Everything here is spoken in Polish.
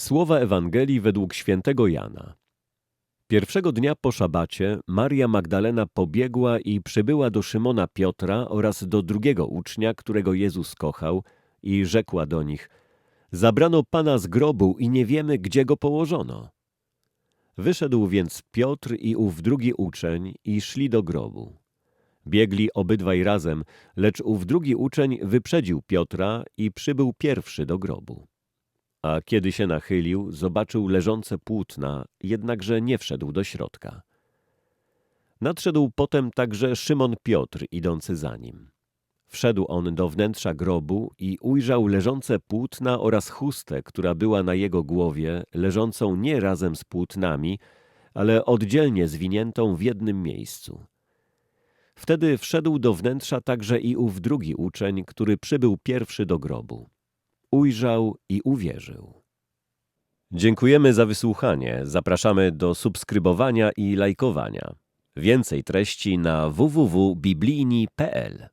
Słowa Ewangelii według świętego Jana. Pierwszego dnia po szabacie Maria Magdalena pobiegła i przybyła do Szymona Piotra oraz do drugiego ucznia, którego Jezus kochał, i rzekła do nich: Zabrano pana z grobu i nie wiemy, gdzie go położono. Wyszedł więc Piotr i ów drugi uczeń i szli do grobu. Biegli obydwaj razem, lecz ów drugi uczeń wyprzedził Piotra i przybył pierwszy do grobu. A kiedy się nachylił, zobaczył leżące płótna, jednakże nie wszedł do środka. Nadszedł potem także Szymon Piotr, idący za nim. Wszedł on do wnętrza grobu i ujrzał leżące płótna oraz chustę, która była na jego głowie, leżącą nie razem z płótnami, ale oddzielnie zwiniętą w jednym miejscu. Wtedy wszedł do wnętrza także i ów drugi uczeń, który przybył pierwszy do grobu. Ujrzał i uwierzył. Dziękujemy za wysłuchanie. Zapraszamy do subskrybowania i lajkowania. Więcej treści na www.biblijni.pl